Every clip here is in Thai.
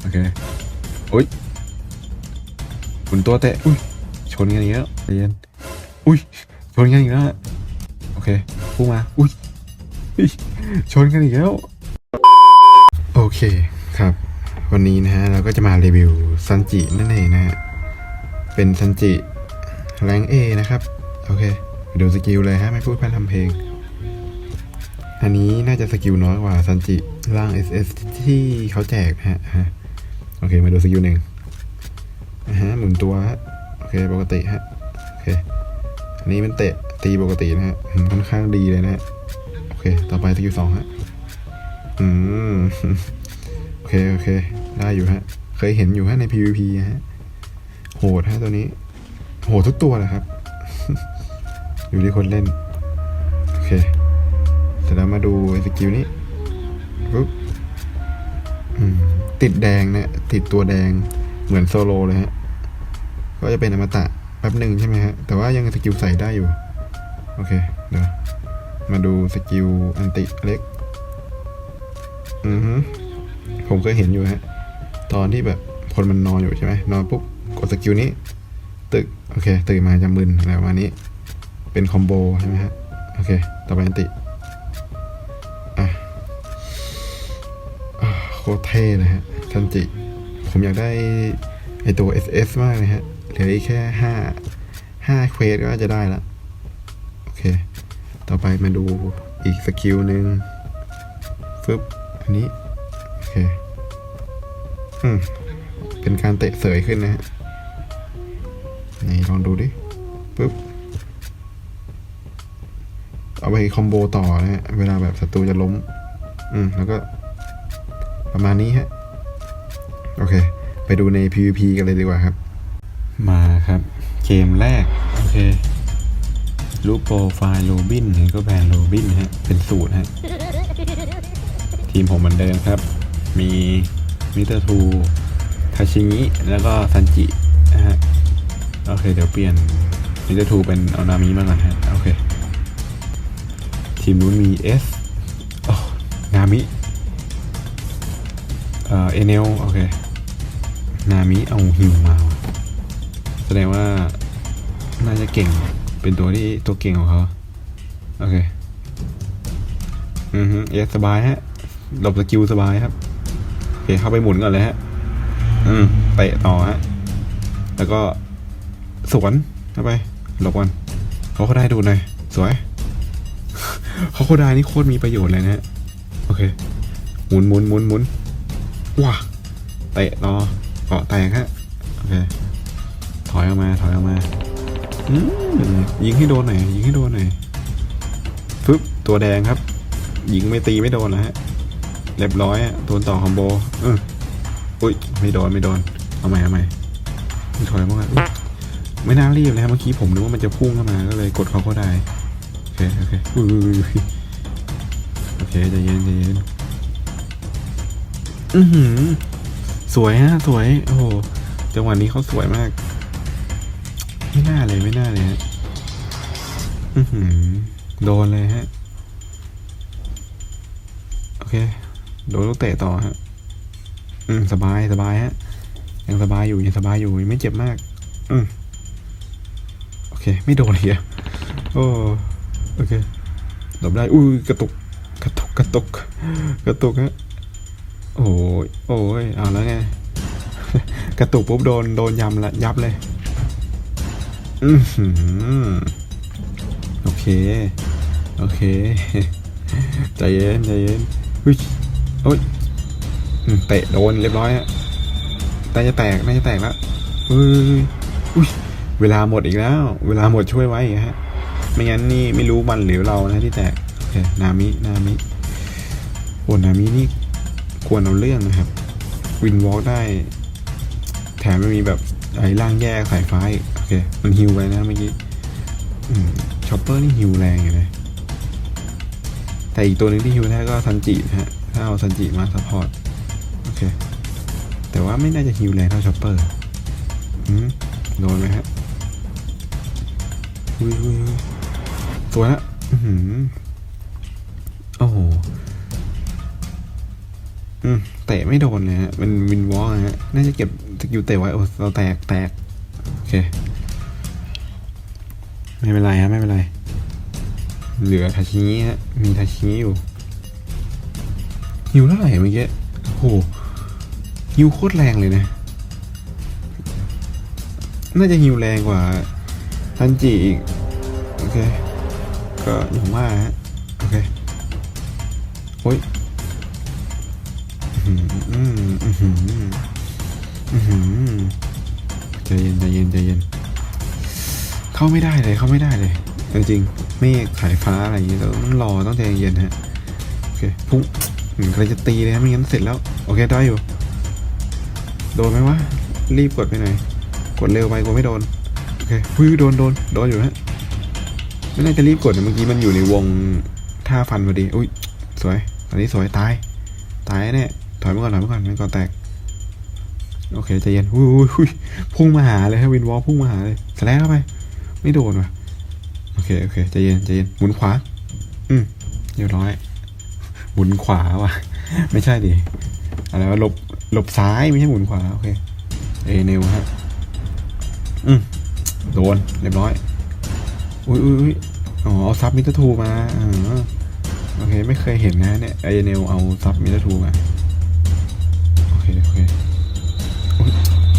โอเคอุ้ยหมุนตัวเตะอุ้ยชนกันอีกแล้วใจเย็นอุ้ยชนกันอีกแล้วโอเคพุ่งมาอุ้ยอุ๊ยชนกันอีกแล้วโอเคครับ วันนี้นะฮะเราก็จะมารีวิวซันจินั่นเองนะฮะเป็นซันจิแรงเอนะครับโอเคไปดูสกิลเลยฮะไม่พูดพร่ำทำเพลง อันนี้น่าจะสกิลน้อยกว่าซันจิร่าง SS ที่เขาแจกฮะฮะ โอเค มาดูสกิลหนึ่งนะฮะหมุนตัวฮะโอเค ปกติฮะ โอเค อันนี้มันเตะตีปกตินะฮะค่อนข้างดีเลยนะฮะ โอเค ต่อไปสกิลสองฮะ อืม โอเค โอเค ได้อยู่ฮะ เคยเห็นอยู่ฮะใน PVP ฮะ โหดฮะตัวนี้ โหดทุกตัวแหละครับ อยู่ที่คนเล่น โอเคเดี๋ยวเรามาดูสกิลนี้ปุ๊บอืม ติดแดงเนี่ยติดตัวแดงเหมือนโซโลเลยฮะ ก็จะเป็นอมตะแป๊บหนึ่งใช่ไหมฮะ แต่ว่ายังสกิลใส่ได้อยู่ โอเค เดี๋ยว มาดูสกิลอันติเล็ก อือฮึผมเคยเห็นอยู่ฮะ ตอนที่แบบคนมันนอนอยู่ใช่ไหมนอนปุ๊บกดสกิลนี้ ตึก โอเค ตื่นมาจะมึนอะไรประมาณนี้ เป็นคอมโบใช่ไหมฮะ โอเค ต่อไปอันติ ตรเท่เลยฮะซันจิ ผมอยากได้ไอตัว SS มากเลยฮะ เหลืออีกแค่ห้าห้าเควสก็จะได้ละโอเค ต่อไปมาดูอีกสกิลหนึ่งฟึบอันนี้ โอเค อืม เป็นการเตะเสยขึ้นนะฮะไหนลองดูดิปึ๊บเอาไปคอมโบต่อนะฮะ เวลาแบบศัตรูจะล้ม อืม แล้วก็ ประมาณนี้ฮะ โอเค ไปดูใน PVP กันเลยดีกว่าครับ มาครับเกมแรก โอเครูปโปรไฟล์โรบินนี่ก็แบนโรบินฮะ เป็นสูตรฮะ ทีมผมเหมือนเดิมครับ มีมิเตอร์ทูทาชิงิแล้วก็ซันจินะฮะ โอเค เดี๋ยวเปลี่ยนมิเตอร์ทูเป็นเอานามิมาก่อนฮะ โอเค ทีมนู้นมีเอสโอ้นามิ เอเนลโอเค นามิเอาฮิวมา แสดงว่า น่าจะเก่ง เป็นตัวที่ตัวเก่งของเขา โอเค อือฮึเอสสบายฮะหลบสกิลสบายครับโอเคเข้าไปหมุนก่อนเลยฮะ อืมเตะต่อฮะ แล้วก็ สวนเข้าไปหลบก่อนเขาก็ได้ดูหน่อยสวยเขาโคดายนี่โคตรมีประโยชน์เลยนะฮะ โอเค หมุนหมุนหมุนหมุน ว้าเตะต่อเกาะแตกฮะโอเคถอยออกมาถอยออกมาอืมยิงให้โดนหน่อยยิงให้โดนหน่อยฟึบตัวแดงครับ ยิงไม่ตีไม่โดนนะฮะเรียบร้อยอะโดนต่อคอมโบเอออุ้ยไม่โดนไม่โดนเอาใหม่เอาใหม่ถอยมาก่อนอุ๊ยไม่น่ารีบนะฮะเมื่อกี้ผมนึกว่ามันจะพุ่งเข้ามาก็เลยกดเขาก็ได้โอเคโอเคโอเคใจเย็นใจเย็น อือหือ สวยฮะ สวย โอ้โห จังหวะนี้เขาสวยมาก ไม่น่าเลย ไม่น่าเลยฮะ อือหือ โดนเลยฮะ โอเค โดนลูกเตะต่อฮะ อืม สบาย สบายฮะ ยังสบายอยู่ ยังสบายอยู่ ยังไม่เจ็บมาก อืมโอเค ไม่โดนเลยอะโอ้โอเคหลบได้ อุ้ย กระตุก กระตุก กระตุก กระตุกฮะ โอ้ยโอ้ยเอาแล้วไง กระตุกปุ๊บโดนโดนยำละยับเลยอือหือโอเค โอเค ใจเย็นใจเย็นอุ้ยโอ้ยเตะโดนเรียบร้อยอะน่าจะแตกน่าจะแตกแล้วอุ้ยอุ้ยเวลาหมดอีกแล้ว เวลาหมดช่วยไว้ฮะ ไม่งั้นนี่ไม่รู้มันหรือเรานะที่แตกโอเคนามินามิโอ้นามินี่ ควรเอาเรื่องนะครับ วินวอล์กได้ แถมไม่มีแบบไอ้ร่างแยกสายฟ้าโอเค มันฮิวไปนะเมื่อกี้อืมชอปเปอร์นี่ฮิวแรงอยู่เลยแต่อีกตัวหนึ่งที่ฮิวได้ก็ซันจินะฮะ ถ้าเอาซันจิมาซัพพอร์ต โอเค แต่ว่าไม่น่าจะฮิวแรงเท่าชอปเปอร์โดนไหมฮะอุ้ยอุ้ยอุ้ยสวยละโอ้โห เตะไม่โดนเลยฮะมันวินวอลฮะ น่าจะเก็บสกิลเตะไว้ โอ้เราแตกแตก โอเค ไม่เป็นไรฮะ ไม่เป็นไร เหลือทาชิงิฮะ มีทาชิงิอยู่ฮิวเท่าไหร่เมื่อกี้โอ้โหฮิวโคตรแรงเลยนะ น่าจะฮิวแรงกว่าทันจิอีก โอเค ก็อย่างว่าฮะ โอเคโอ้ย ใจเย็นใจเย็นใจเย็น เข้าไม่ได้เลยเข้าไม่ได้เลยจริงๆเมฆสายฟ้าอะไรอย่างเงี้ยต้องรอต้องใจเย็นฮะโอเคพุ่งอืมใครจะตีเลยฮะไม่งั้นเสร็จแล้ว โอเคได้อยู่ โดนไหมวะรีบกดไปหน่อยกดเร็วไปกลัวไม่โดนโอเคพื้โดนโดนโดนอยู่ฮะไม่น่าจะรีบกดนะเมื่อกี้มันอยู่ในวงท่าฟันพอดีอุ้ยสวยตอนนี้สวยตายตายแน่ ถอยมาก่อนถอยมาก่อนมันก่อนแตก โอเคใจเย็นอุ้ยอุ้ยอุ้ยพุ่งมาหาเลยฮะวินวอลพุ่งมาหาเลยสแลงเข้าไป ไม่โดนว่ะ โอเคโอเคใจเย็นใจเย็นหมุนขวา อืมเรียบร้อย หมุนขวาว่ะ ไม่ใช่ดิอะไรวะหลบหลบซ้ายไม่ใช่หมุนขวาโอเคเอเนวฮะอืมโดนเรียบร้อยอุ้ยอุ้ยอุ้ยอ๋อเอาซับมิเตอร์ทูมาอ่าโอเคไม่เคยเห็นนะเนี่ยไอเนลเอาซับมิเตอร์ทูมา เคโอเค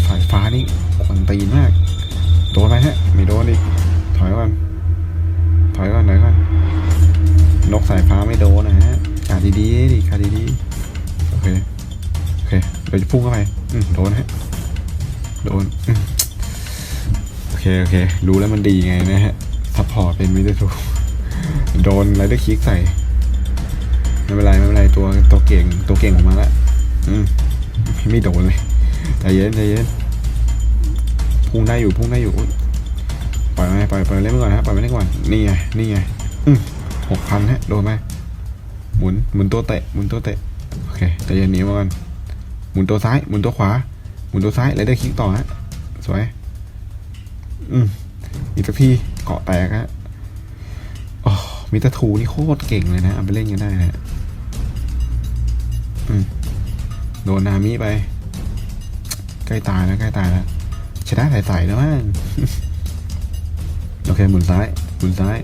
สายฟ้านี่ควันตีนมาก โดนไหมฮะ ไม่โดนอีก ถอยก่อน ถอยก่อนถอยก่อน นกสายฟ้าไม่โดนนะฮะขาดดีๆดิขาดดีๆ โอเค โอเค เดี๋ยวจะพุ่งเข้าไป อืมโดนฮะ โดน โอเค โอเค รู้แล้วมันดีไงนะฮะ ซัพพอร์ตเป็นมิเตอร์ทูโดนไรเดอร์คิกใส่ ไม่เป็นไร ไม่เป็นไร ตัวตัวเก่ง ตัวเก่งออกมาแล้วอืม ไม่โดนเลยใจเย็นใจเย็นพุ่งได้อยู่พุ่งได้อยู่ปล่อยไหมปล่อยปล่อยเล่นไปก่อนฮะปล่อยไปเล่นก่อนนี่ไงนี่ไงหกพันฮะโดนไหมหมุนหมุนตัวเตะหมุนตัวเตะโอเคใจเย็นหนีมาก่อนหมุนตัวซ้ายหมุนตัวขวา หมุนตัวซ้ายแล้วได้คลิกต่อฮะสวยอืมอีกสักทีเกาะแตกฮะอ๋อมิตาทูนี่โคตรเก่งเลยนะเอาไปเล่นกันได้นะอืม โดนนามิไป ใกล้ตายแล้วใกล้ตายแล้วชนะใส่ๆแล้วมั้งโอเคหมุนซ้ายหมุนซ้าย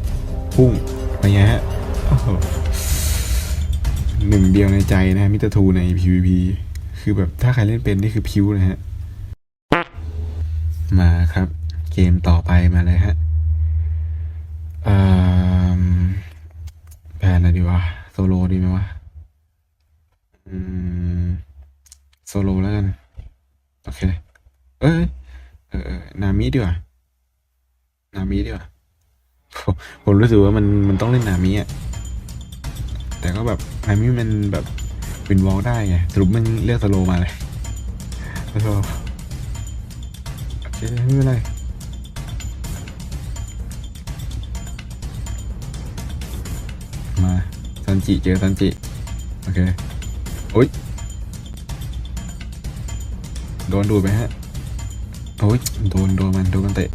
พุ่งไปไงฮะหนึ่งเดียวในใจนะฮะมิเตอร์ทูใน PVP คือแบบถ้าใครเล่นเป็นนี่คือพิ้วนะฮะ มาครับ เกมต่อไปมาเลยฮะเอ่อแพนอะไรดีวะ โซโลดีไหมวะ อืม โซโลแล้วกัน โอเค เอ้ยเออเออนามิดีกว่า นามิดีกว่า ผมรู้สึกว่ามันมันต้องเล่นนามิอะ แต่ก็แบบนามิมันแบบเป็นวอลได้ไงสรุปมันเลือกสโลมาเลยแล้วก็โอเคไม่เป็นไรมาซันจิเจอซันจิ โอเคโอ๊ย โดนดูดไหมฮะโอ๊ยโดนโดนมันโดนมันเตะ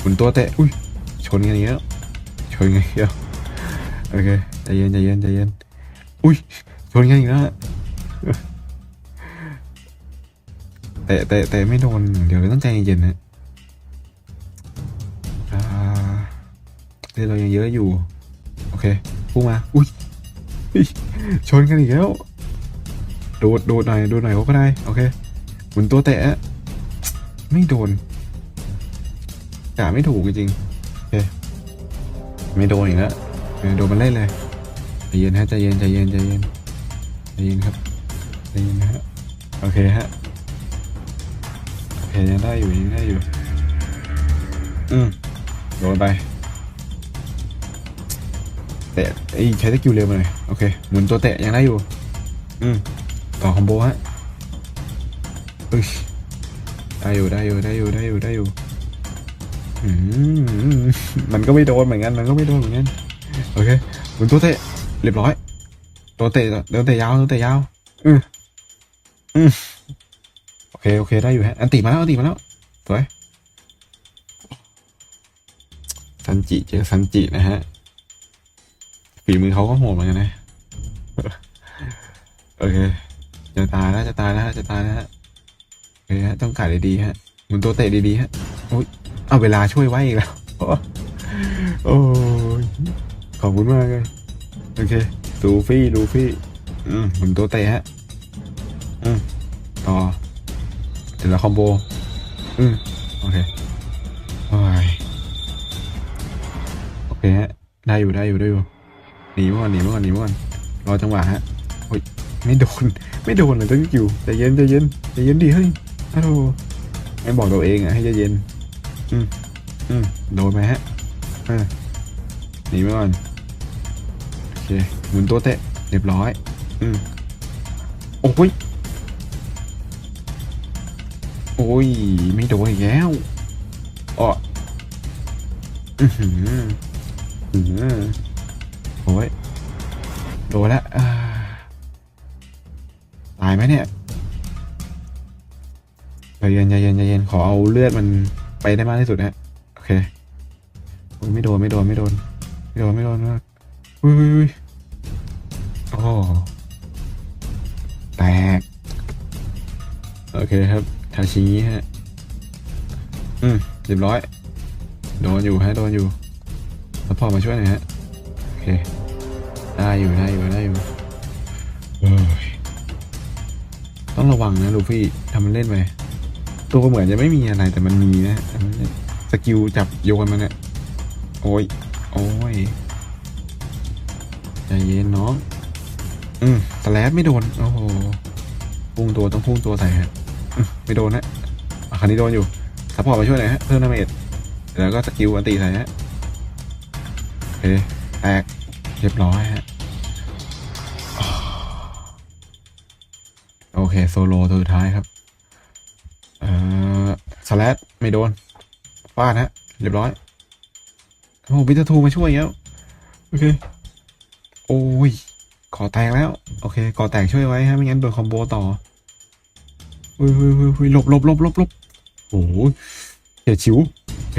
หมุนตัวเตะอุ้ยชนกันอีกแล้วชนกันอีกแล้วโอเคใจเย็นใจเย็นใจเย็นอุ้ยชนกันอีกแล้วเตะเตะเตะไม่โดนเดี๋ยวต้องใจเย็นนะอ่าเลือดเรายังเยอะอยู่ โอเคพุ่งมา อุ้ยอุ๊ยชนกันอีกแล้ว โดดโดดหน่อยโดดหน่อยเขาก็ได้ โอเค หมุนตัวเตะ ไม่โดนกะไม่ถูกจริงๆโอเคไม่โดนอีกแล้วโดนมันเล่นเลยใจเย็นฮะใจเย็นใจเย็นใจเย็นใจเย็นครับใจเย็นนะฮะโอเคฮะโอเคยังได้อยู่ยังได้อยู่ อืมโดนไปเตะไอ้ใช้สกิลเร็วมาหน่อยโอเคหมุนตัวเตะยังได้อยู่ อืมต่อคอมโบฮะ อึยได้อยู่ได้อยู่ได้อยู่ได้อยู่ได้อยู่มันก็ไม่โดนเหมือนกันมันก็ไม่โดนเหมือนกันโอเคหมุนตัวเตะเรียบร้อยตัวเตะตัวเตะยาวตัวเตะยาวอืมอืมโอเคโอเคได้อยู่ฮะอันติมาแล้วอันติมาแล้วสวยซันจิเจอซันจินะฮะฝีมือเขาก็โหดเหมือนกันนะโอเคจะตายแล้วจะตายแล้วฮะจะตายแล้วฮะ เคฮะต้องกัดดีๆฮะหมุนตัวเตะดีๆฮะโอ้ยเอาเวลาช่วยไว้อีกแล้วโอ้ยขอบคุณมากเลยโอเคลูฟี่ลูฟี่อืมหมุนตัวเตะฮะอืมต่อเดี๋ยวเราคอมโบอืมโอเคโอ้ยโอเคฮะได้อยู่ได้อยู่ได้อยู่หนีมาก่อนหนีมาก่อนหนีมาก่อนรอจังหวะฮะโอ้ยไม่โดนไม่โดนเลยต้องอยู่ใจเย็นใจเย็นใจเย็นดิเฮ้ย อ้าวไม่บอกตัวเองอะให้ใจเย็นอืมอืมโดนไหมฮะอ่าหนีมาก่อน โอเค หมุนตัวเตะ เรียบร้อย อืมโอ้ย โอ้ย ไม่โดนอีกแล้วอ๋ออือหืออือหือโอ้ย โดนแล้วตายไหมเนี่ย ใจเย็นใจเย็นใจเย็นขอเอาเลือดมันไปได้มากที่สุดนะฮะโอเคอุ๊ยไม่โดนไม่โดนไม่โดนไม่โดนไม่โดนมากอุ้ยอุ้ยอุ้ยโอ้แตกโอเคครับทาชิฮะอืมเรียบร้อย โดนอยู่ฮะโดนอยู่แล้วพอมาช่วยหน่อยฮะโอเคได้อยู่ได้อยู่ได้อยู่ต้องระวังนะลูฟี่ทำมันเล่นไป ตัวเหมือนจะไม่มีอะไรแต่มันมีนะสกิลจับโยนมันเนี่ยโอ้ย โอ้ยใจเย็นน้องอืมสแลดไม่โดน โอ้โหพุ่งตัวต้องพุ่งตัวใส่ฮะไม่โดนนะอันนี้โดนอยู่ซัพพอร์ตมาช่วยหน่อยฮะเพิ่มดาเมจแล้วก็สกิลอันตีใส่ฮะโอเคแตกเรียบร้อยฮะโอเค โซโลตัวสุดท้ายครับ อ่อสแลดไม่โดนฟาดฮะเรียบร้อยโอ้บิททูมาช่วยแล้วโอเคโอ้ยขอแตกแล้ว โอเคขอแตกช่วยไว้ฮะไม่งั้นโดนคอมโบต่ออุ้ยอุ้ยอุ้ยหลบหลบหลบหลบหลบโอ้โหเฉียดชิวโอเค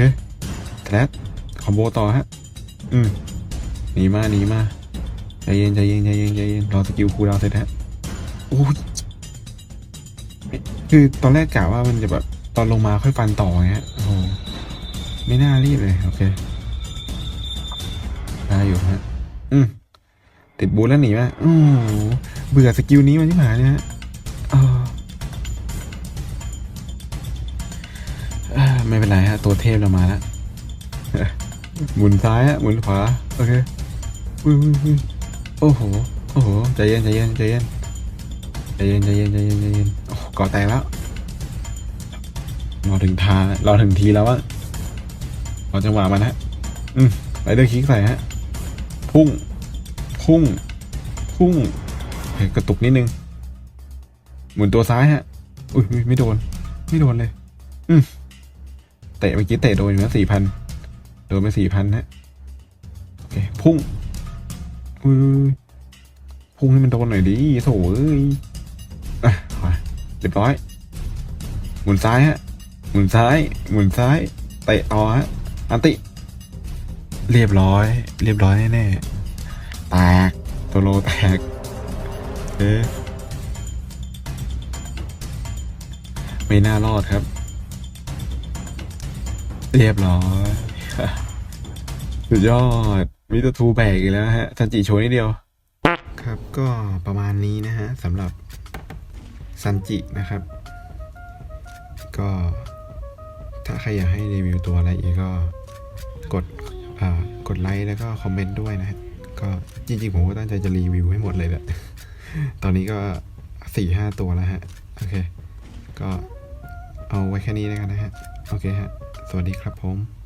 สแลดคอมโบต่อฮะอืมหนีมาหนีมาใจเย็นใจเย็นใจเย็นใจเย็นรอสกิลคูลดาวเสร็จฮะโอ้ย คือตอนแรกกะว่ามันจะแบบตอนลงมาค่อยฟันต่อเงี้ย โอ้โห ไม่น่ารีบเลย โอเค ได้อยู่ฮะ อืม ติดบูแล้วหนีมาโอ้เบื่อสกิลนี้มันที่หาเนี่ยฮะเออเอ้อไม่เป็นไรฮะ ตัวเทพเรามาแล้ว หมุนซ้ายฮะ หมุนขวา โอเคอุ้ยอุ้ยโอ้โห โอ้โห ใจเย็นใจเย็นใจเย็นใจเย็นใจเย็นใจเย็นใจเย็น ก่อแตกแล้วรอถึงทางรอถึงทีแล้วว่ารอจังหวะมันฮะ อืมไปเดอร์คิกใส่ฮะ พุ่ง พุ่ง พุ่งกระตุกนิดนึง หมุนตัวซ้ายฮะ อุ้ยไม่โดน ไม่โดนเลย อืมเตะเมื่อกี้เตะโดนอยู่นะสี่พันโดนไปสี่พันฮะ โอเค พุ่งอุ้ยพุ่งให้มันโดนหน่อยดิโถเอ้ยอ่ เรียบร้อย หมุนซ้ายฮะ หมุนซ้าย หมุนซ้ายเตะต่อฮะ อันติ เรียบร้อย เรียบร้อยแน่ๆแตกตัวโลแตก เอ๊ะไม่น่ารอดครับ เรียบร้อยสุดยอดมิเตอร์ทูแบกอีกแล้วฮะซันจิโชว์นิดเดียว ครับก็ประมาณนี้นะฮะสำหรับ ซันจินะครับ ก็ถ้าใครอยากให้รีวิวตัวอะไรอีกก็กดกดไลค์แล้วก็คอมเมนต์ด้วยนะฮะก็จริงๆ ผมก็ตั้งใจจะรีวิวให้หมดเลยแหละ ตอนนี้ก็สี่ห้าตัวแล้วฮะ โอเค ก็เอาไว้แค่นี้แล้วกันนะฮะ โอเคฮะ สวัสดีครับผม